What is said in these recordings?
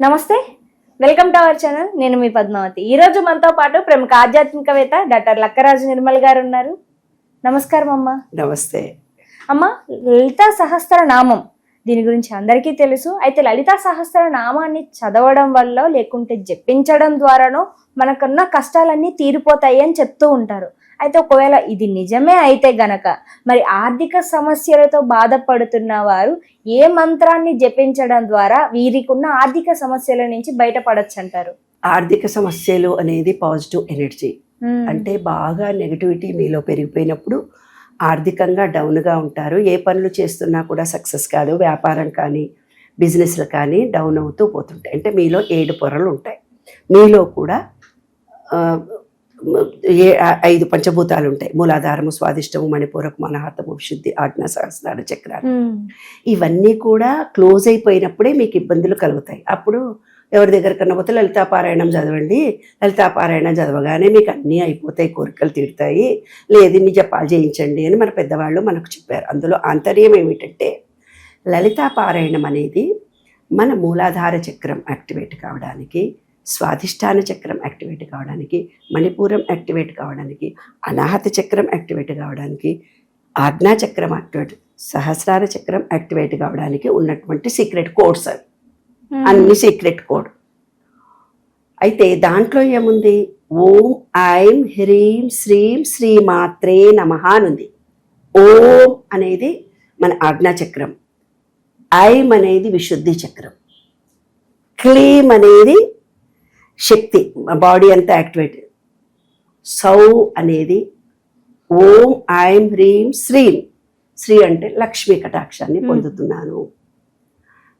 నమస్తే. Welcome to our channel. నేను మీ పద్మావతి. ఈ రోజు మనతో పాటు ప్రముఖ ఆధ్యాత్మికవేత్త డాక్టర్ లక్కరాజు నిర్మల్ గారు ఉన్నారు. నమస్కారం అమ్మా. నమస్తే. అమ్మ లలితా సహస్ర నామం దీని గురించి అందరికీ తెలుసు. అయితే లలితా సహస్ర నామాన్ని చదవడం వల్ల లేకుంటే జపించడం ద్వారానో మనకున్న కష్టాలన్నీ తీరిపోతాయి అని చెప్తూ ఉంటారు. అయితే ఒకవేళ ఇది నిజమే అయితే గనక మరి ఆర్థిక సమస్యలతో బాధపడుతున్న వారు ఏ మంత్రాన్ని జపించడం ద్వారా వీరికి ఉన్న ఆర్థిక సమస్యల నుంచి బయటపడచ్చు అంటారు ఆర్థిక సమస్యలు అనేది పాజిటివ్ ఎనర్జీ. అంటే బాగా నెగటివిటీ మీలో పెరిగిపోయినప్పుడు ఆర్థికంగా డౌన్గా ఉంటారు. ఏ పనులు చేస్తున్నా కూడా సక్సెస్ కాదు. వ్యాపారం కానీ బిజినెస్లు కానీ డౌన్ అవుతూ పోతుంటాయి. అంటే మీలో ఏడు పొరలు ఉంటాయి. మీలో కూడా ఏ ఐదు పంచభూతాలు ఉంటాయి మూలాధారము స్వాదిష్టము మణిపూరకము అనాహతము విశుద్ధి ఆజ్ఞా సహస్రాలు చక్రాలు. ఇవన్నీ కూడా క్లోజ్ అయిపోయినప్పుడే మీకు ఇబ్బందులు కలుగుతాయి. అప్పుడు ఎవరి దగ్గర కన్నా పోతే లలితాపారాయణం చదవండి. లలితాపారాయణం చదవగానే మీకు అన్నీ అయిపోతాయి కోరికలు తీరుతాయి. లేదు ఇన్ని జపాలు చేయించండి అని మన పెద్దవాళ్ళు మనకు చెప్పారు. అందులో ఆంతర్యం ఏమిటంటే లలితాపారాయణం అనేది మన మూలాధార చక్రం యాక్టివేట్ కావడానికి స్వాధిష్టాన చక్రం యాక్టివేట్ కావడానికి మణిపూరం యాక్టివేట్ కావడానికి అనాహత చక్రం యాక్టివేట్ కావడానికి ఆజ్ఞా చక్రం యాక్టివేట్ సహస్రార చక్రం యాక్టివేట్ కావడానికి ఉన్నటువంటి సీక్రెట్ కోడ్స్ అవి. అన్ని సీక్రెట్ కోడ్. అయితే దాంట్లో ఏముంది? ఓం ఐం హ్రీం శ్రీం శ్రీమాత్రే నమ అనుంది ఓం అనేది మన ఆజ్ఞా చక్రం. ఐం అనేది విశుద్ధి చక్రం. క్లీం అనేది శక్తి బాడీ అంతా యాక్టివేట్. సౌ అనేది ఓం ఐం హ్రీం శ్రీం. శ్రీ అంటే లక్ష్మీ కటాక్షాన్ని. పొందుతున్నాను.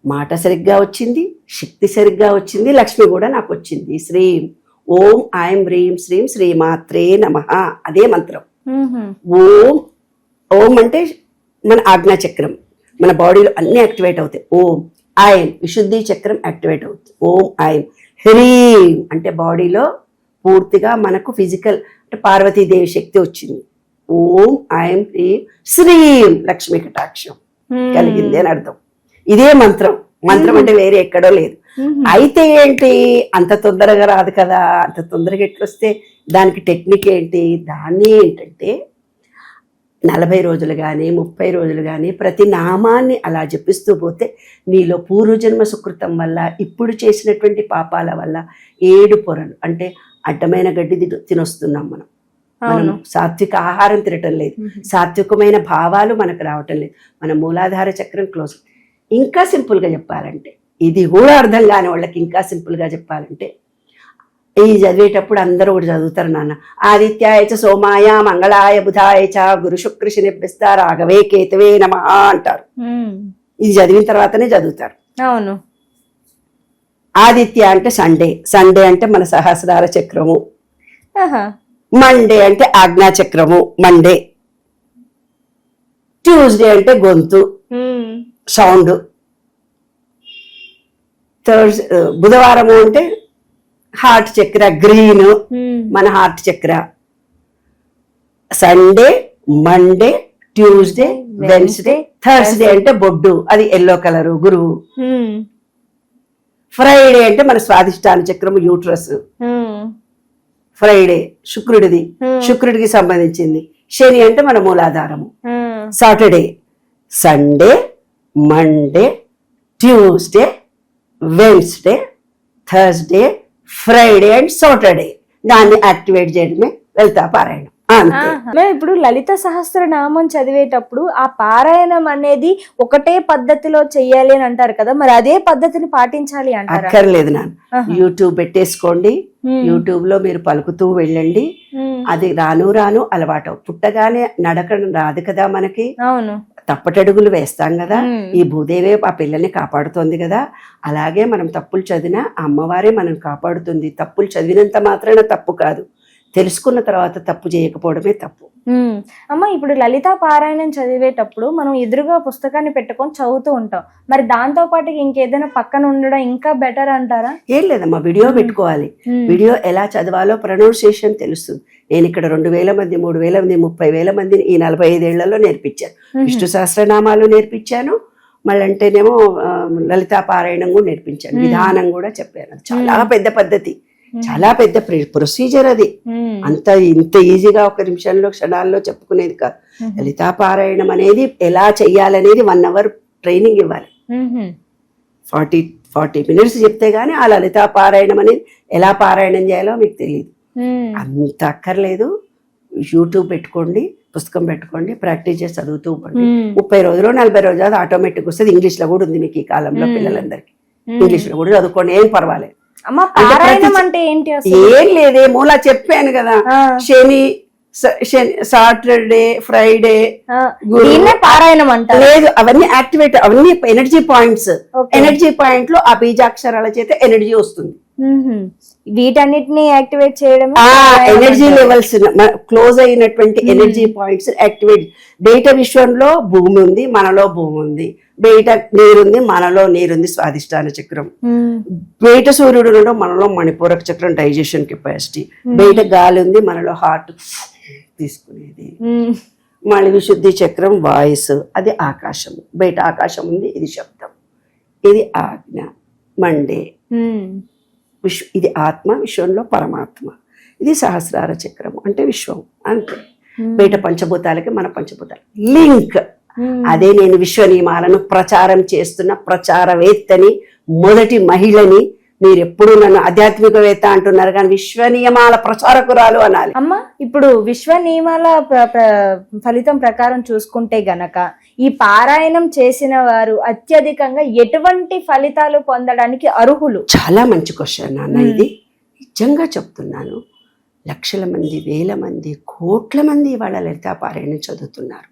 మాట సరిగ్గా వచ్చింది శక్తి సరిగ్గా వచ్చింది లక్ష్మి కూడా నాకు వచ్చింది. శ్రీం ఓం ఐం హ్రీం శ్రీం శ్రీమాత్రే నమ. అదే మంత్రం. ఓం ఓం అంటే మన ఆజ్ఞా చక్రం మన బాడీలో అన్ని యాక్టివేట్ అవుతాయి. ఓం ఐం. విశుద్ధి చక్రం యాక్టివేట్ అవుతుంది. ఓం ఐం. హ్రీం. అంటే బాడీలో పూర్తిగా మనకు ఫిజికల్ అంటే పార్వతీదేవి శక్తి వచ్చింది. ఓం ఐం హ్రీం. శ్రీం లక్ష్మీ కటాక్షం. కలిగింది అని అర్థం. ఇదే మంత్రం. మంత్రం అంటే వేరే ఎక్కడో లేదు. అయితే ఏంటి? అంత తొందరగా రాదు కదా. అంత తొందరగా ఎట్లొస్తే దానికి టెక్నిక్ ఏంటి? దాన్ని ఏంటంటే నలభై రోజులు కానీ ముప్పై రోజులు కానీ ప్రతి నామాన్ని అలా జపిస్తూ పోతే నీలో పూర్వజన్మ సుకృతం వల్ల ఇప్పుడు చేసినటువంటి పాపాల వల్ల ఏడు పొరలు. అంటే అడ్డమైన గడ్డి తిన- తినొస్తున్నాం మనం. మనం అవును. సాత్విక ఆహారం తినటం లేదు. సాత్వికమైన భావాలు మనకు రావటం లేదు. మన మూలాధార చక్రం క్లోజ్. ఇంకా సింపుల్గా చెప్పాలంటే ఇది కూడా అర్థం కాని వాళ్ళకి ఇంకా సింపుల్గా చెప్పాలంటే ఈ చదివేటప్పుడు అందరూ ఒకటి చదువుతారు నాన్న. ఆదిత్యాయ చ సోమాయ మంగళాయ బుధాయ చ గురు శుక్ర శనిపిస్త రాఘవే కేతవే నమ అంటారు. ఇది చదివిన తర్వాతనే చదువుతారు. అవును. ఆదిత్య అంటే సండే. సండే అంటే మన సహస్రార చక్రము. మండే అంటే ఆజ్ఞా చక్రము. మండే. ట్యూస్డే అంటే గొంతు. సౌండ్. థర్స్ బుధవారము అంటే హార్ట్ చక్ర గ్రీన్. మన heart chakra Sunday Monday Tuesday Wednesday Thursday అంటే బొడ్డు అది ఎల్లో కలరు గురువు. ఫ్రైడే అంటే మన స్వాదిష్టాన చక్రము యూట్రస్. ఫ్రైడే శుక్రుడిది. శుక్రుడికి సంబంధించింది శని అంటే మన మూలాధారము. Saturday Sunday Monday Tuesday Wednesday Thursday Friday and Saturday దాన్ని యాక్టివేట్ చేయడమే లలితా పారాయణం. మేము ఇప్పుడు లలిత సహస్రనామం చదివేటప్పుడు ఆ పారాయణం అనేది ఒకటే పద్ధతిలో చెయ్యాలి అని అంటారు కదా మరి అదే పద్ధతిని పాటించాలి అంటారా? అక్కర్లేదు నాన్న. యూట్యూబ్ పెట్టేసుకోండి. యూట్యూబ్లో మీరు పలుకుతూ వెళ్ళండి. అది రాను రాను అలవాటు పుట్టగానే నడక రాదు కదా మనకి. అవును. తప్పటడుగులు వేస్తాం కదా. ఈ భూదేవే ఆ పిల్లల్ని కాపాడుతోంది కదా. అలాగే మనం తప్పులు చదివినా అమ్మవారే మనం కాపాడుతుంది. తప్పులు చదివినంత మాత్రాన తప్పు కాదు. తెలుసుకున్న తర్వాత తప్పు చేయకపోవడమే తప్పు. అమ్మ ఇప్పుడు లలితా పారాయణం చదివేటప్పుడు మనం ఎదురుగా పుస్తకాన్ని పెట్టుకొని చదువుతూ ఉంటాం. మరి దాంతో పాటు ఇంకేదైనా పక్కన ఉండడం ఇంకా బెటర్ అంటారా? ఏం లేదమ్మా వీడియో పెట్టుకోవాలి. వీడియో ఎలా చదవాలో ప్రొనౌన్సియేషన్ తెలుస్తుంది. నేను ఇక్కడ రెండు వేల మంది మూడు వేల మంది ముప్పై వేల మందిని ఈ నలభై ఐదేళ్ళలో నేర్పించాను. విష్ణు సహస్రనామాలు నేర్పించాను. మళ్ళీ అంటేనేమో ఆ, లలితా పారాయణం కూడా నేర్పించాను. విధానం కూడా చెప్పాను. చాలా. పెద్ద పద్ధతి. చాలా పెద్ద ప్రొసీజర్ అది. అంత ఇంత ఈజీగా ఒక నిమిషంలో క్షణాల్లో చెప్పుకునేది కాదు మ్మ్. లలితా పారాయణం అనేది ఎలా చెయ్యాలనేది వన్ అవర్ ట్రైనింగ్ ఇవ్వాలి. ఫార్టీ ఫార్టీ మినిట్స్ చెప్తే గానీ ఆ లలితా పారాయణం అనేది ఎలా పారాయణం చేయాలో మీకు తెలియదు. అంత అక్కర్లేదు యూట్యూబ్ పెట్టుకోండి పుస్తకం పెట్టుకోండి ప్రాక్టీస్ చేసి చదువుతూ ఉండండి. ముప్పై రోజులు నలభై రోజులు అది ఆటోమేటిక్ వస్తుంది ఇంగ్లీష్లో కూడా ఉంది మీకు ఈ కాలంలో. పిల్లలందరికీ. ఇంగ్లీష్లో కూడా చదువుకోండి ఏం పర్వాలేదు అమ్మ అంటే పారాయణం అంటే ఏంటి ఏం లేదే మూలా చెప్పాను కదా. శని సాటర్డే ఫ్రైడే పారాయణం అంటారు. లేదు అవన్నీ యాక్టివేట్ అవన్నీ ఎనర్జీ పాయింట్స్. ఎనర్జీ పాయింట్లో ఆ బీజాక్షరాల చేత ఎనర్జీ వస్తుంది. వీటన్నిటిని యాక్టివేట్ చేయడం ఎనర్జీ లెవెల్స్ క్లోజ్ అయినటువంటి. ఎనర్జీ పాయింట్స్ యాక్టివేట్ బయట విశ్వంలో భూమి ఉంది మనలో భూమి ఉంది. బయట నీరుంది మనలో నీరుంది స్వాదిష్టాన చక్రం. బయట సూర్యుడు ఉండడం మనలో మణిపూరక చక్రం డైజెషన్ కెపాసిటీ బయట గాలి ఉంది మనలో హార్ట్ తీసుకునేది. మళ్ళీ విశుద్ధి చక్రం వాయిస్ అది ఆకాశం. బయట ఆకాశం ఉంది ఇది శబ్దం. ఇది ఆజ్ఞ. మండే విశ్వ ఇది ఆత్మ విశ్వంలో పరమాత్మ. ఇది సహస్రార చక్రం అంటే విశ్వం అంతే. బయట పంచభూతాలకి మన పంచభూతాలు. లింక్. అదే నేను విశ్వ నియమాలను ప్రచారం చేస్తున్న ప్రచారవేత్తని మొదటి మహిళని మీరు ఎప్పుడు నన్ను ఆధ్యాత్మికవేత్త అంటున్నారు కానీ విశ్వ నియమాల ప్రచారకురాలు అనాలి. అమ్మ ఇప్పుడు విశ్వ నియమాల ఫలితం ప్రకారం చూసుకుంటే గనక ఈ పారాయణం చేసిన వారు అత్యధికంగా ఎటువంటి ఫలితాలు పొందడానికి అర్హులు? చాలా మంచి క్వశ్చన్ నాన్న ఇది. నిజంగా చెప్తున్నాను. లక్షల మంది వేల మంది కోట్ల మంది ఇవాళ లలితా పారాయణం చదువుతున్నారు.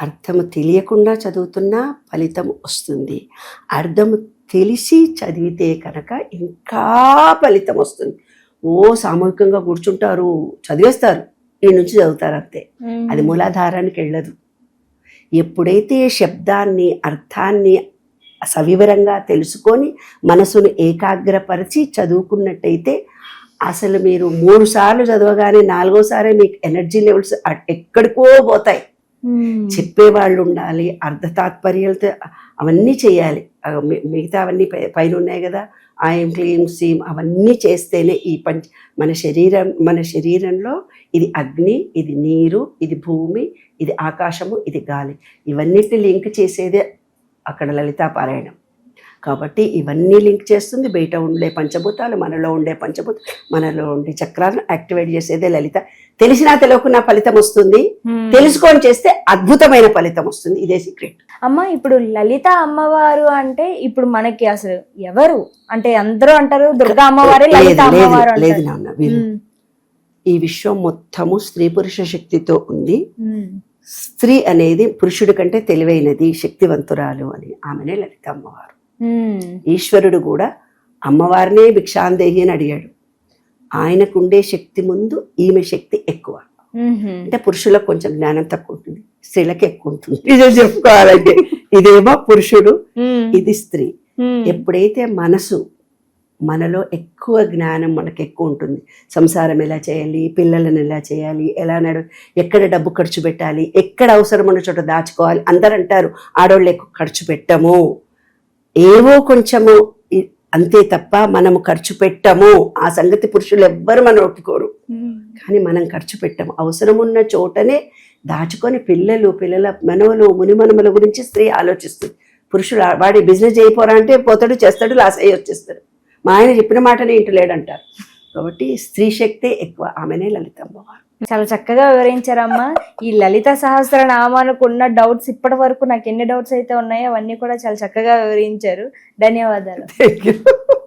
అర్థము తెలియకుండా చదువుతున్నా ఫలితం వస్తుంది. అర్థము తెలిసి చదివితే కనుక ఇంకా ఫలితం వస్తుంది. ఓ సామూహికంగా కూర్చుంటారు చదివేస్తారు. ఈ నుంచి చదువుతారు అంతే. అది మూలాధారానికి వెళ్ళదు. ఎప్పుడైతే శబ్దాన్ని అర్థాన్ని సవివరంగా తెలుసుకొని మనసును ఏకాగ్రపరిచి చదువుకున్నట్టయితే అసలు మీరు మూడు సార్లు చదవగానే నాలుగోసారి మీకు ఎనర్జీ లెవెల్స్ ఎక్కడికో పోతాయి. Hmm. చెప్పేవాళ్ళు ఉండాలి అర్ధ తాత్పర్యాలతో అవన్నీ చేయాలి. మిగతా అవన్నీ పై- పైన ఉన్నాయి కదా ఆయం క్లీం సీం అవన్నీ చేస్తేనే ఈ పంచ మన శరీరం మన శరీరంలో ఇది అగ్ని ఇది నీరు ఇది భూమి ఇది ఆకాశము ఇది గాలి. ఇవన్నిటిని లింక్ చేసేదే అక్కడ లలితా పారాయణం కాబట్టి ఇవన్నీ లింక్ చేస్తుంది. బయట ఉండే పంచభూతాలు మనలో ఉండే పంచభూతాలు మనలో ఉండే చక్రాలను యాక్టివేట్ చేసేదే లలిత. తెలిసినా తెలియకున్నా ఫలితం వస్తుంది. తెలుసుకొని చేస్తే అద్భుతమైన ఫలితం వస్తుంది. ఇదే సీక్రెట్ అమ్మ ఇప్పుడు లలిత అమ్మవారు అంటే ఇప్పుడు మనకి అసలు ఎవరు? అంటే అందరూ అంటారు దుర్గా అమ్మవారే లలిత అమ్మవారు లేదు నాన్న ఈ విశ్వం మొత్తము స్త్రీ పురుష శక్తితో ఉంది. స్త్రీ అనేది పురుషుడి కంటే తెలివైనది శక్తివంతురాలు అని ఆమెనే లలిత అమ్మవారు. ఈశ్వరుడు కూడా అమ్మవారినే భిక్షాందేహి అని అడిగాడు. ఆయనకుండే శక్తి ముందు ఈమె శక్తి ఎక్కువ. అంటే పురుషులకు కొంచెం జ్ఞానం తక్కువ ఉంటుంది స్త్రీలకు ఎక్కువ ఉంటుంది. ఇదే చెప్పుకోవాలంటే. ఇదేమో పురుషుడు ఇది స్త్రీ. ఎప్పుడైతే మనసు మనలో ఎక్కువ జ్ఞానం మనకు ఎక్కువ ఉంటుంది సంసారం ఎలా చేయాలి పిల్లలను ఎలా చేయాలి ఎలా నడు ఎక్కడ డబ్బు ఖర్చు పెట్టాలి ఎక్కడ అవసరం ఉన్న చోట దాచుకోవాలి అందరు అంటారు ఆడవాళ్ళు ఎక్కువ ఖర్చు పెట్టము. ఏవో కొంచెము అంతే తప్ప మనము ఖర్చు పెట్టము. ఆ సంగతి పురుషులు ఎవ్వరు మనం ఒప్పుకోరు. కానీ మనం ఖర్చు పెట్టము. అవసరం ఉన్న చోటనే దాచుకొని పిల్లలు పిల్లల మనవలు మునిమనముల గురించి స్త్రీ ఆలోచిస్తుంది. పురుషుడు వాడి బిజినెస్ చేయపోరా అంటే పోతాడు చేస్తాడు లాస్ అయ్యి వచ్చేస్తాడు. మా ఆయన చెప్పిన మాటనే ఇంటలేడంటారు. కాబట్టి స్త్రీ శక్తే ఎక్కువ. ఆమెనే లలితమ్మవారు చాలా చక్కగా వివరించారమ్మా. ఈ లలిత సహస్ర నామానికి ఉన్న డౌట్స్ ఇప్పటి వరకు నాకు ఎన్ని డౌట్స్ అయితే ఉన్నాయో అవన్నీ కూడా చాలా చక్కగా వివరించారు. ధన్యవాదాలు.